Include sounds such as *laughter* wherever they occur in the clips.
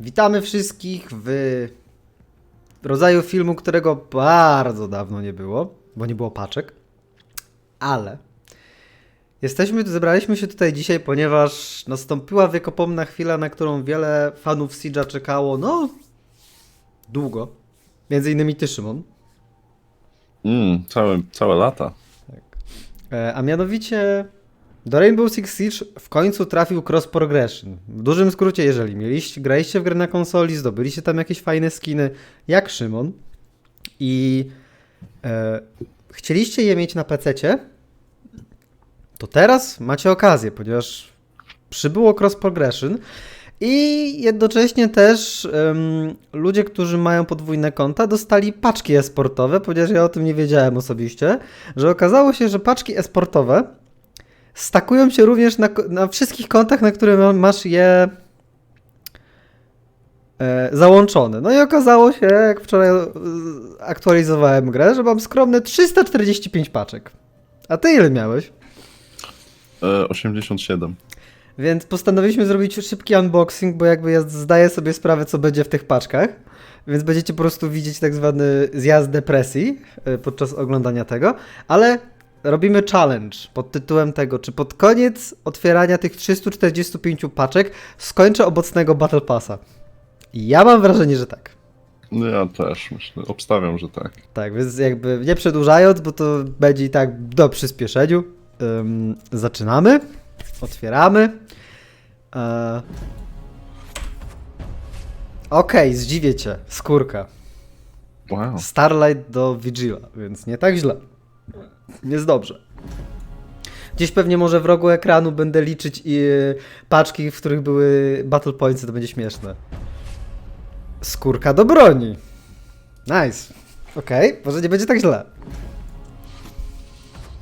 Witamy wszystkich w rodzaju filmu, którego bardzo dawno nie było, bo nie było paczek. Ale jesteśmy, zebraliśmy się tutaj dzisiaj, ponieważ nastąpiła wiekopomna chwila, na którą wiele fanów Siege'a czekało, no, długo. Między innymi ty, Szymon. Mm, całe, całe lata. E, A mianowicie do Rainbow Six Siege w końcu trafił cross progression. W dużym skrócie, jeżeli mieliście, graliście w grę na konsoli, zdobyliście tam jakieś fajne skiny, jak Szymon, i e, chcieliście je mieć na PC-cie, to teraz macie okazję, ponieważ przybyło cross progression i jednocześnie też em, ludzie, którzy mają podwójne konta, dostali paczki e-sportowe, ponieważ ja o tym nie wiedziałem osobiście, że okazało się, że paczki e-sportowe stakują się również na, na wszystkich kontach, na które ma- masz je e, załączone. No i okazało się, jak wczoraj e, aktualizowałem grę, że mam skromne 345 paczek. A ty ile miałeś? E, 87. Więc postanowiliśmy zrobić szybki unboxing, bo jakby ja zdaję sobie sprawę, co będzie w tych paczkach. Więc będziecie po prostu widzieć tak zwany zjazd depresji podczas oglądania tego. Ale robimy challenge pod tytułem tego, czy pod koniec otwierania tych 345 paczek skończę obecnego Battle Passa. Ja mam wrażenie, że tak. No ja też myślę, obstawiam, że tak. Tak, więc jakby nie przedłużając, bo to będzie i tak do przyspieszeniu. Ym, zaczynamy. Otwieramy. E... Okej, zdziwię cię. Skórka. Wow. Starlight do Vigila, więc nie tak źle. Jest dobrze. Gdzieś pewnie może w rogu ekranu będę liczyć i e, paczki, w których były battle points, to będzie śmieszne. Skórka do broni. Nice. Okej, może nie będzie tak źle.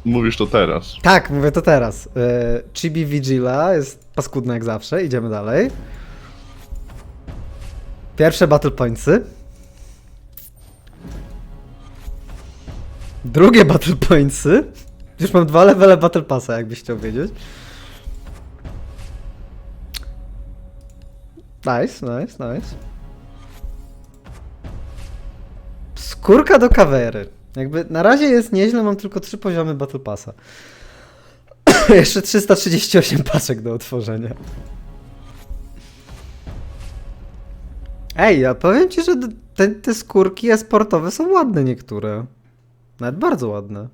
Mówisz to teraz. Tak, mówię to teraz. E, Chibi Vigila jest paskudna jak zawsze, idziemy dalej. Pierwsze battle pointsy. Drugie battle pointsy. Już mam dwa levele battle passa, jakbyś chciał wiedzieć. Nice, nice, nice. Skórka do kawery. Jakby na razie jest nieźle, mam tylko trzy poziomy battle passa. *coughs* Jeszcze 338 paczek do otworzenia. Ej, ja powiem ci, że te, te skórki e-sportowe są ładne niektóre. Nawet bardzo ładne.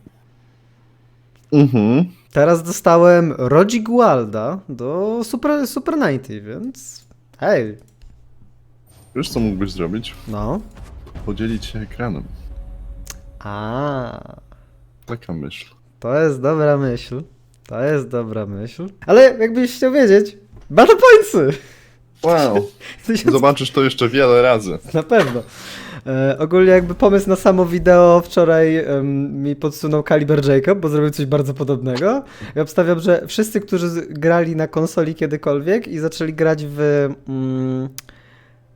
Mhm. Teraz dostałem Rodzi Gualda do Super, Super 90, więc hej, Wiesz co mógłbyś zrobić? no. Podzielić się ekranem. A, Taka myśl. to jest dobra myśl. To jest dobra myśl. Ale jakbyś chciał wiedzieć, Battle Pointsy! Wow. *laughs* Tysiąc- Zobaczysz to jeszcze wiele razy. Na pewno. E, ogólnie jakby pomysł na samo wideo wczoraj mi podsunął Kaliber Jacob, bo zrobił coś bardzo podobnego. I obstawiam, że wszyscy, którzy grali na konsoli kiedykolwiek i zaczęli grać w, mm,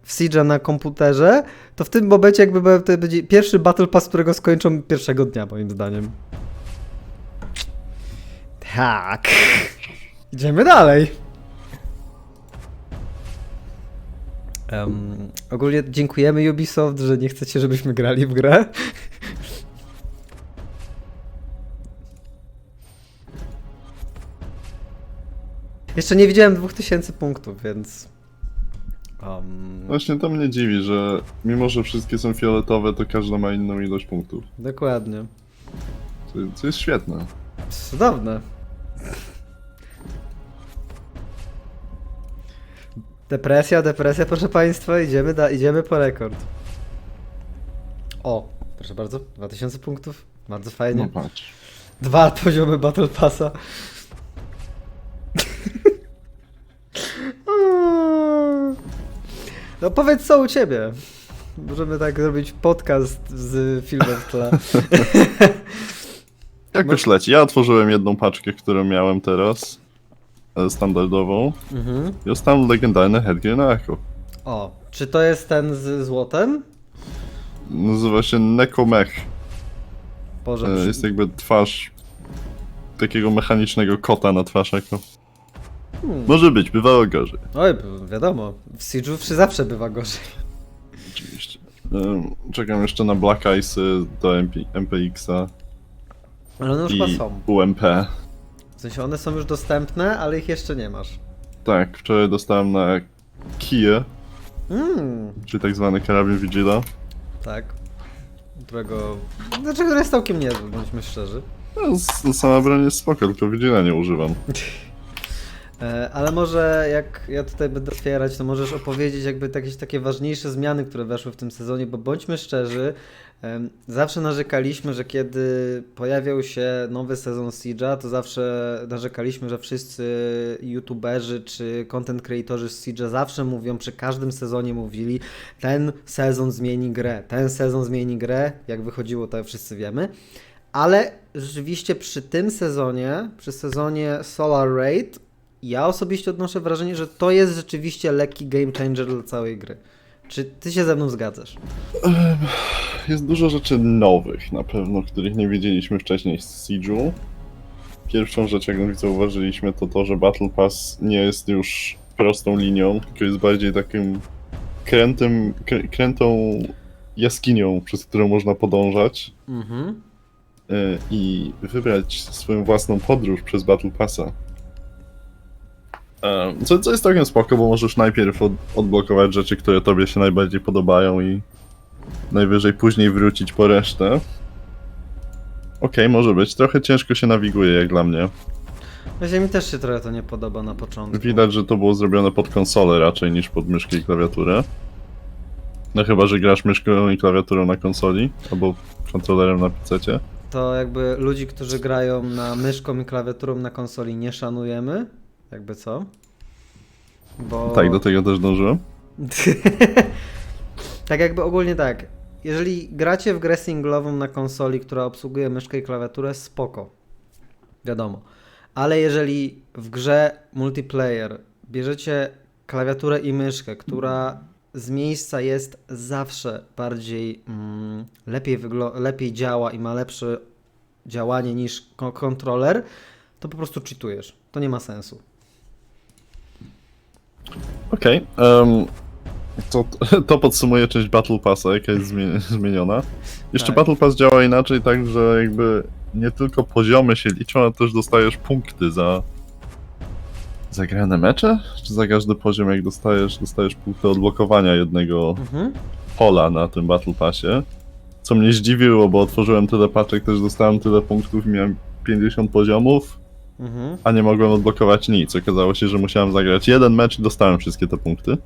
w Siege'a na komputerze, to w tym momencie jakby był- to będzie pierwszy Battle Pass, którego skończą pierwszego dnia, moim zdaniem. Tak. Idziemy dalej. Em, ogólnie dziękujemy Ubisoft, że nie chcecie, żebyśmy grali w grę. Jeszcze nie widziałem 2000 punktów, więc. Um, Właśnie to mnie dziwi, że mimo, że wszystkie są fioletowe, to każda ma inną ilość punktów. dokładnie. Co, co jest świetne. Cudowne. Depresja, depresja, proszę Państwa, idziemy, da, idziemy po rekord. O, proszę bardzo, 2000 punktów, bardzo fajnie. No patrz. Dwa poziomy Battle Passa. *laughs* No powiedz co u ciebie. Możemy tak zrobić podcast z filmem w tle. *laughs* Jakoś leci. Ja otworzyłem jedną paczkę, którą miałem teraz. E, Standardową. mhm. Jest tam legendarny Headgear na Echo. O, czy to jest ten z złotem? Nazywa się Necomech. Boże, E, przy- Jest jakby twarz takiego mechanicznego kota na twarz Echo. Hmm. Może być, bywało gorzej. Oj, b- wiadomo, w Siege'u przy zawsze bywa gorzej. Oczywiście. Czekam jeszcze na Black Ice do MP, MPX-a Ale one już chyba i są. UMP. W sensie one są już dostępne, ale ich jeszcze nie masz. Tak, wczoraj dostałem na Kiję, Mmm, czyli tak zwany karabin Vigila. tak. Którego... Znaczy, który jest całkiem niezły, bądźmy szczerzy. No, s- sama broń jest spoko, tylko Vigila nie używam. *laughs* E, Ale może jak ja tutaj będę otwierać, to możesz opowiedzieć jakby jakieś takie ważniejsze zmiany, które weszły w tym sezonie, bo bądźmy szczerzy, zawsze narzekaliśmy, że kiedy pojawiał się nowy sezon Siege'a, to zawsze narzekaliśmy, że wszyscy youtuberzy czy content creatorzy z Siege'a zawsze mówią, przy każdym sezonie mówili, ten sezon zmieni grę, ten sezon zmieni grę, jak wychodziło to wszyscy wiemy. Ale rzeczywiście przy tym sezonie, przy sezonie Solar Raid, ja osobiście odnoszę wrażenie, że to jest rzeczywiście lekki game changer dla całej gry. Czy ty się ze mną zgadzasz? Jest dużo rzeczy nowych na pewno, których nie wiedzieliśmy wcześniej z Siege'u. Pierwszą rzecz, jaką zauważyliśmy, to to, że Battle Pass nie jest już prostą linią, tylko jest bardziej takim krętym, krę, krętą jaskinią, przez którą można podążać Mhm. y, i wybrać swoją własną podróż przez Battle Passa. Em, Co, co jest całkiem spoko, bo możesz najpierw od, odblokować rzeczy, które tobie się najbardziej podobają i najwyżej później wrócić po resztę. Okej, może być. Trochę ciężko się nawiguje, jak dla mnie. Właśnie mi też się trochę to nie podoba na początku. Widać, że to było zrobione pod konsolę raczej niż pod myszkę i klawiaturę. No chyba, że grasz myszką i klawiaturą na konsoli, albo kontrolerem na PC. To jakby ludzi, którzy grają na myszką i klawiaturą na konsoli nie szanujemy. Jakby co? Bo... Tak, do tego też dążyłem. *laughs* tak jakby ogólnie tak. Jeżeli gracie w grę singlową na konsoli, która obsługuje myszkę i klawiaturę, spoko. Wiadomo. Ale jeżeli w grze multiplayer bierzecie klawiaturę i myszkę, która z miejsca jest zawsze bardziej mm, lepiej, lepiej działa i ma lepsze działanie niż ko- kontroler, to po prostu cheatujesz. To nie ma sensu. Okej. em, to, *laughs* to podsumuje część Battle Passa, jaka jest zmie- zmieniona. Jeszcze Tak. Battle Pass działa inaczej, tak że jakby nie tylko poziomy się liczą, ale też dostajesz punkty za zagrane mecze? Czy za każdy poziom, jak dostajesz, dostajesz punkty odblokowania jednego Mhm. pola na tym Battle Passie? Co mnie zdziwiło, bo otworzyłem tyle paczek, też dostałem tyle punktów i miałem 50 poziomów, A nie mogłem odblokować nic. Okazało się, że musiałem zagrać jeden mecz i dostałem wszystkie te punkty.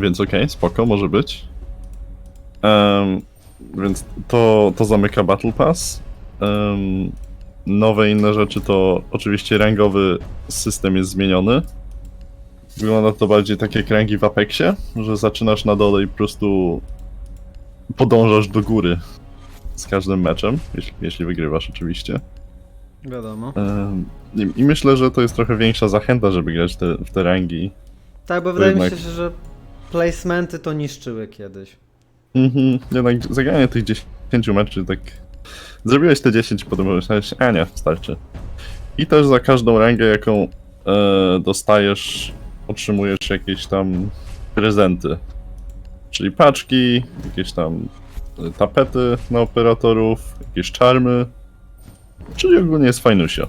Więc okej, spoko, może być. Więc to, to zamyka Battle Pass. Nowe inne rzeczy to oczywiście rangowy system jest zmieniony. Wygląda to bardziej tak jak rangi w Apexie, że zaczynasz na dole i po prostu podążasz do góry z każdym meczem, jeśli, jeśli wygrywasz oczywiście. Wiadomo. I, I myślę, że to jest trochę większa zachęta, żeby grać te, w te rangi. Tak, bo wydaje mi jednak- się, że placementy to niszczyły kiedyś. Mhm, jednak zagranie tych 10 meczy, tak. Zrobiłeś te 10, potem pomyślałeś, a nie, starczy. I też za każdą rangę, jaką e, dostajesz, otrzymujesz jakieś tam prezenty. Czyli paczki, jakieś tam e, tapety na operatorów, jakieś czarmy. Czyli ogólnie jest fajnusio.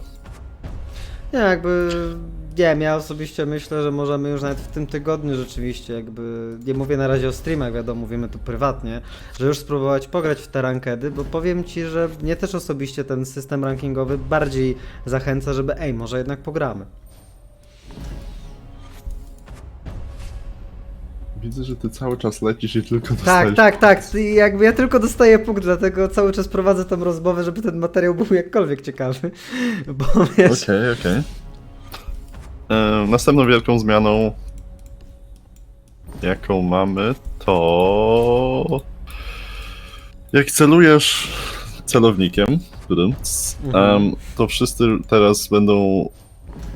Nie, jakby. Nie ja osobiście myślę, że możemy już nawet w tym tygodniu rzeczywiście, jakby. Nie mówię na razie o streamach, wiadomo, mówimy tu prywatnie, że już spróbować pograć w te rankedy, bo powiem ci, że mnie też osobiście ten system rankingowy bardziej zachęca, żeby ej, może jednak pogramy. Widzę, że ty cały czas lecisz i tylko Tak, dostajesz tak, tak. I Jakby ja tylko dostaję punkt, dlatego cały czas prowadzę tą rozmowę, żeby ten materiał był jakkolwiek ciekawy. *laughs* Bo wiesz. Okej, okej. E, Następną wielką zmianą, jaką mamy, to jak celujesz celownikiem, którym, Mhm. em, to wszyscy teraz będą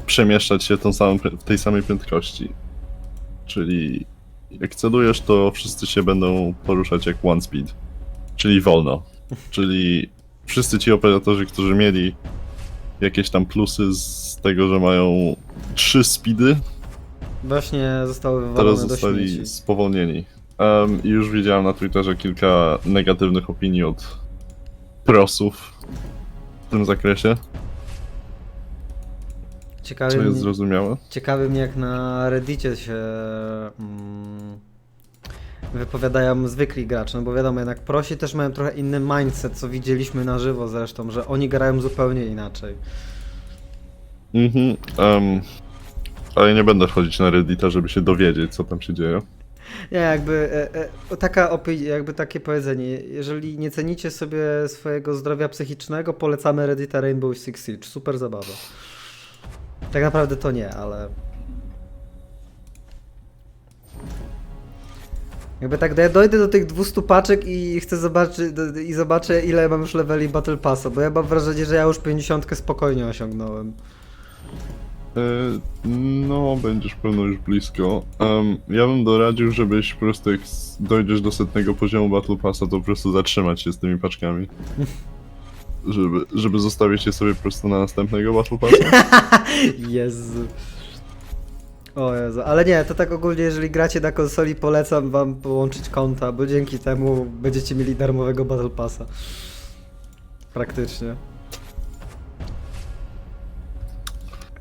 przemieszczać się tą samą, prę- w tej samej prędkości. Czyli jak celujesz, to wszyscy się będą poruszać jak one speed, czyli wolno. Czyli wszyscy ci operatorzy, którzy mieli jakieś tam plusy z tego, że mają trzy speedy, Właśnie zostały teraz wywalone do zostali śmieci. spowolnieni. I już widziałem na Twitterze kilka negatywnych opinii od prosów w tym zakresie, Ciekawe co jest zrozumiałe. ciekawe mnie jak na reddicie się mm, wypowiadają zwykli gracze, no bo wiadomo, jednak prosi też mają trochę inny mindset, co widzieliśmy na żywo zresztą, że oni grają zupełnie inaczej. Mhm. Um, ale nie będę wchodzić na Reddita, żeby się dowiedzieć, co tam się dzieje. Nie, jakby e, e, taka opi- jakby takie powiedzenie, jeżeli nie cenicie sobie swojego zdrowia psychicznego, polecamy Reddita Rainbow Six Siege, super zabawa. Tak naprawdę to nie, ale... Jakby tak do- dojdę do tych 200 paczek i chcę zobaczyć i zobaczę ile mam już leveli Battle Passa, bo ja mam wrażenie, że ja już 50 spokojnie osiągnąłem. E, No, będziesz pewno już blisko. Em, ja bym doradził, żebyś po prostu jak dojdziesz do setnego poziomu Battle Passa, to po prostu zatrzymać się z tymi paczkami. *laughs* Żeby, żeby zostawić je sobie po prostu na następnego Battle Passa. *laughs* Jezu. O Jezu, ale nie, to tak ogólnie, jeżeli gracie na konsoli, polecam wam połączyć konta, bo dzięki temu będziecie mieli darmowego Battle Passa. Praktycznie.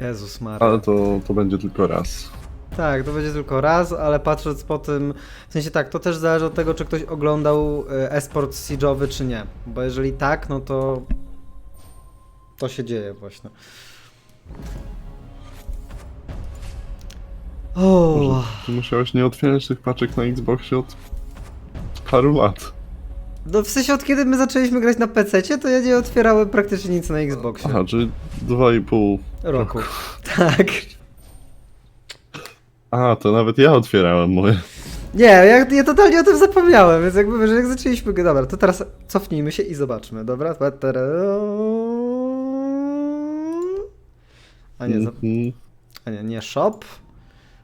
Jezus Maria. Ale to, to będzie tylko raz. Tak, to będzie tylko raz, ale patrząc po tym, w sensie tak, to też zależy od tego, czy ktoś oglądał e, esport siege'owy, czy nie. Bo jeżeli tak, no to to się dzieje właśnie. O, ty musiałeś nie otwierać tych paczek na Xboxie od paru lat. no w sensie od kiedy my zaczęliśmy grać na PC, to ja nie otwierałem praktycznie nic na Xboxie. Aha, czyli dwa i pół. Roku. *laughs* Tak. A, to nawet ja otwierałem moje. Nie, ja, ja totalnie o tym zapomniałem, więc jakby, że jak zaczęliśmy... Dobra, to teraz cofnijmy się i zobaczmy, dobra? A nie, za... Mhm. A nie, nie, shop.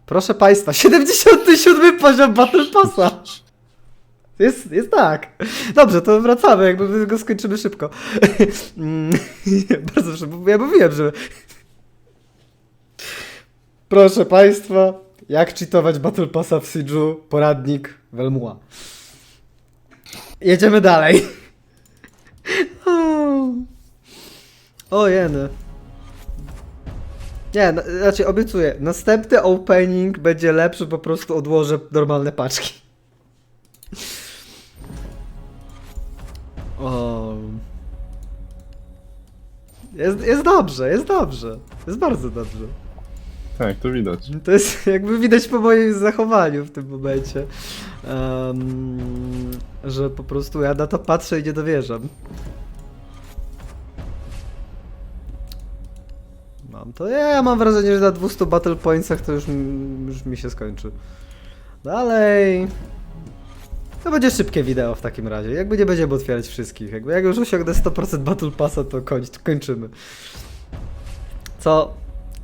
Proszę Państwa, *laughs* 77 poziom Battle Passa. Jest, jest tak. Dobrze, to wracamy, jakby go skończymy szybko. *laughs* Mm, *laughs* Bardzo proszę, bo ja mówiłem, że... Proszę Państwa, jak cheatować Battle Passa w Siege'u, poradnik Welmua. Jedziemy dalej. O jeny. Nie, no, znaczy obiecuję, następny opening będzie lepszy, po prostu odłożę normalne paczki. O. Jest, jest dobrze, jest dobrze. Jest bardzo dobrze. Tak, to widać. To jest *laughs* jakby widać po moim zachowaniu w tym momencie, em, że po prostu ja na to patrzę i nie dowierzam. Mam to. Ja, mam wrażenie, że na 200 battle pointsach to już, już mi się skończy. Dalej. To będzie szybkie wideo w takim razie. Jakby nie będziemy otwierać wszystkich. Jakby jak już osiągnę 100% battle passa, to koń, kończymy. Co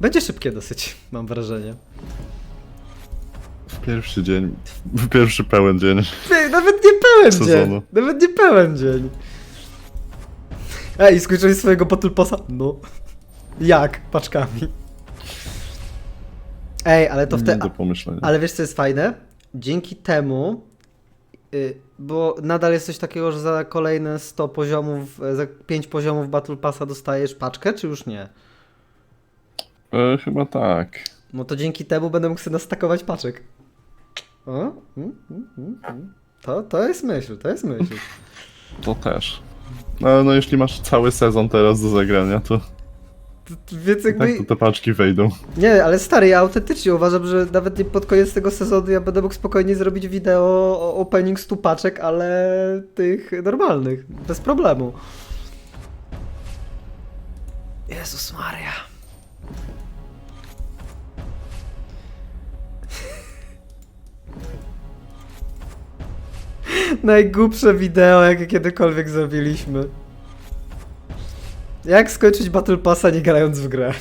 będzie szybkie dosyć, mam wrażenie. W pierwszy dzień, w pierwszy pełen dzień. Ty, nawet nie pełen Sezonu. dzień. Nawet nie pełen dzień. Ej, skończyłeś swojego battle passa? No. Jak? Paczkami. Ej, ale to w Nie te... do pomyślenia. Ale wiesz co jest fajne? Dzięki temu, y, bo nadal jest coś takiego, że za kolejne 100 poziomów, e, za 5 poziomów Battle Passa dostajesz paczkę, czy już nie? E, chyba tak. No to dzięki temu będę mógł sobie nastakować paczek. O? Mm, mm, mm, mm. To, to jest myśl, to jest myśl. To też. No, no jeśli masz cały sezon teraz do zagrania, to Więc tak jakby... to te paczki wejdą. Nie, ale stary, ja autentycznie uważam, że nawet nie pod koniec tego sezonu ja będę mógł spokojnie zrobić wideo o opening 100 paczek, ale tych normalnych, bez problemu. Jezus Maria. *laughs* Najgłupsze wideo, jakie kiedykolwiek zrobiliśmy. Jak skończyć Battle Passa nie grając w grę?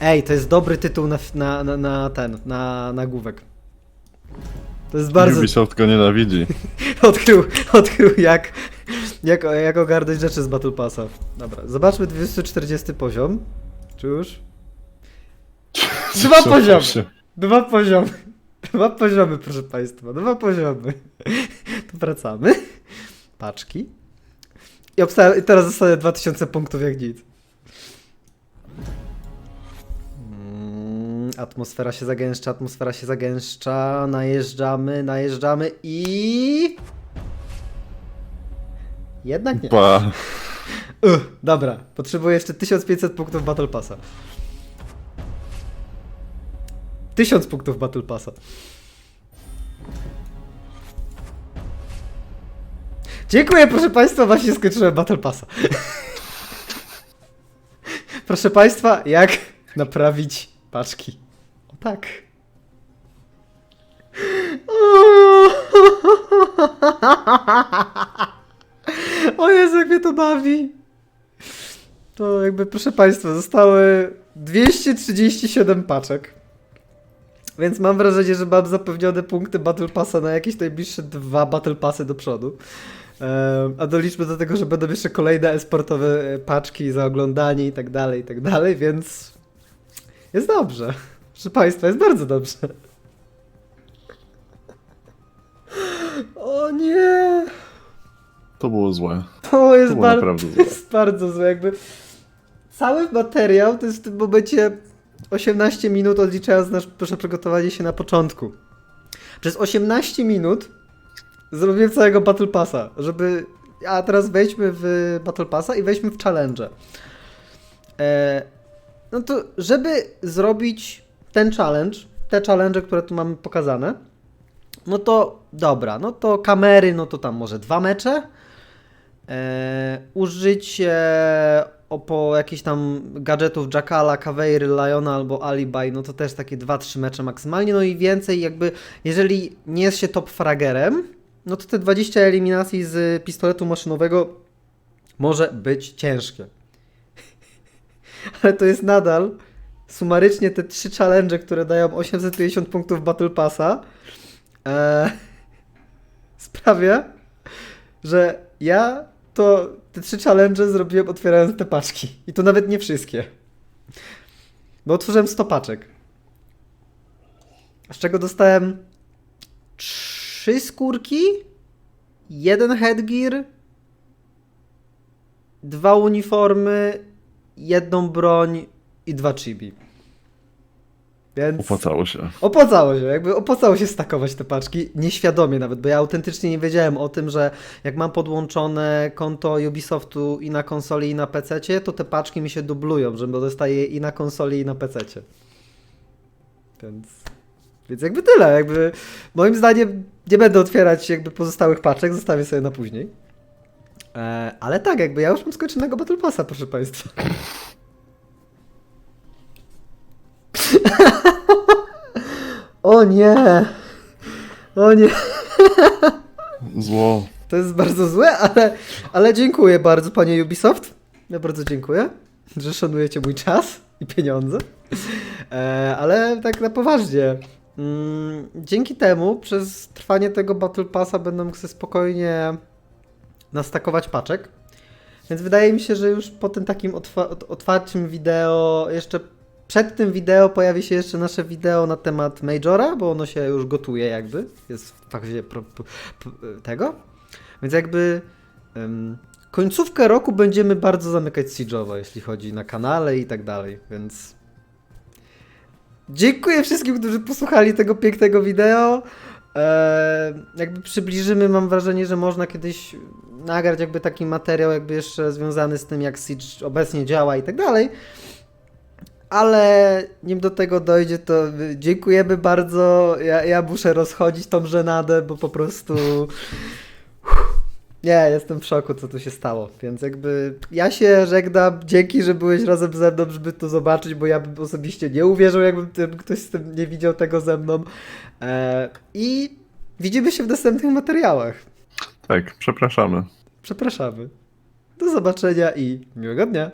Ej, to jest dobry tytuł na, na, na, na ten, na nagłówek. To jest bardzo... Ubisoft go nienawidzi. *laughs* Odkrył, odkrył jak, Jak, jak ogarnąć rzeczy z Battle Passa. Dobra, zobaczmy 240 poziom. Czy już? *laughs* Dwa poziomy. Dwa poziomy. Dwa poziomy, proszę Państwa. Dwa poziomy. *laughs* Tu wracamy. Paczki. I, obsta- I teraz zostanę 2000 punktów jak nic. Mm, Atmosfera się zagęszcza, atmosfera się zagęszcza. Najeżdżamy, najeżdżamy i... Jednak nie. Pa. *laughs* Uch, dobra, potrzebuję jeszcze 1500 punktów Battle Passa. 1000 punktów Battle Passa. Dziękuję, proszę Państwa, właśnie skończyłem Battle Passa. proszę Państwa, jak naprawić paczki? O tak. O Jezu, jak mnie to bawi. To jakby, proszę Państwa, zostały 237 paczek. Więc mam wrażenie, że mam zapewnione punkty Battle Passa na jakieś najbliższe dwa Battle Passy do przodu. A doliczmy do tego, że będą jeszcze kolejne esportowe e, paczki za oglądanie i tak dalej, i tak dalej, więc jest dobrze. Proszę Państwa, jest bardzo dobrze. O nie! To było złe. To jest, To było bar- naprawdę *laughs* złe. jest bardzo złe. Jakby cały materiał to jest w tym momencie 18 minut odliczając nasz, nasze przygotowanie się na początku. Przez 18 minut zrobiłem całego Battle Passa, żeby... A teraz wejdźmy w Battle Passa i wejdźmy w challenge. E, no to, żeby zrobić ten challenge, te challenge, które tu mamy pokazane, no to dobra, no to kamery, no to tam może dwa mecze, E, użycie opo jakichś tam gadżetów Jackala, Cavery, Liona albo Alibi, no to też takie 2-3 mecze maksymalnie, no i więcej jakby, jeżeli nie jest się top fragerem, no to te 20 eliminacji z pistoletu maszynowego może być ciężkie. *laughs* Ale to jest nadal sumarycznie te trzy challenge, które dają 850 punktów Battle Passa, e, *laughs* sprawia, że ja to te trzy challenge zrobiłem otwierając te paczki. I to nawet nie wszystkie. Bo otworzyłem 100 paczek. Z czego dostałem trzy skórki, jeden headgear, dwa uniformy, jedną broń i dwa chibi. Więc... Opłacało się. Opłacało się, jakby opłacało się stakować te paczki, nieświadomie nawet, bo ja autentycznie nie wiedziałem o tym, że jak mam podłączone konto Ubisoftu i na konsoli i na PC, to te paczki mi się dublują, że dostaję i na konsoli i na PC. Więc, więc jakby tyle, jakby moim zdaniem nie będę otwierać jakby pozostałych paczek, zostawię sobie na później. E, ale tak, jakby ja już mam skończonego Battle Passa, proszę Państwa. *laughs* O nie! O nie! Zło. To jest bardzo złe, ale, ale dziękuję bardzo, panie Ubisoft. Ja bardzo dziękuję, że szanujecie mój czas i pieniądze. E, ale tak na poważnie. Mm, dzięki temu przez trwanie tego Battle Passa będę mógł sobie spokojnie nastakować paczek. Więc wydaje mi się, że już po tym takim otwa- ot- otwarciem wideo, jeszcze przed tym wideo pojawi się jeszcze nasze wideo na temat Majora, bo ono się już gotuje jakby, jest w fazie tego. Więc jakby em, końcówkę roku będziemy bardzo zamykać Siege'owo, jeśli chodzi na kanale i tak dalej, więc dziękuję wszystkim, którzy posłuchali tego pięknego wideo. E, jakby przybliżymy, mam wrażenie, że można kiedyś nagrać jakby taki materiał jakby jeszcze związany z tym, jak Siege obecnie działa i tak dalej. Ale nim do tego dojdzie, to dziękujemy bardzo. Ja, ja muszę rozchodzić tą żenadę, bo po prostu. Nie, jestem w szoku, co tu się stało. Więc jakby ja się żegnam. Dzięki, że byłeś razem ze mną, żeby to zobaczyć, bo ja bym osobiście nie uwierzył, jakbym tym, ktoś z tym nie widział tego ze mną. E, I widzimy się w następnych materiałach. Tak, przepraszamy. Przepraszamy. Do zobaczenia i miłego dnia.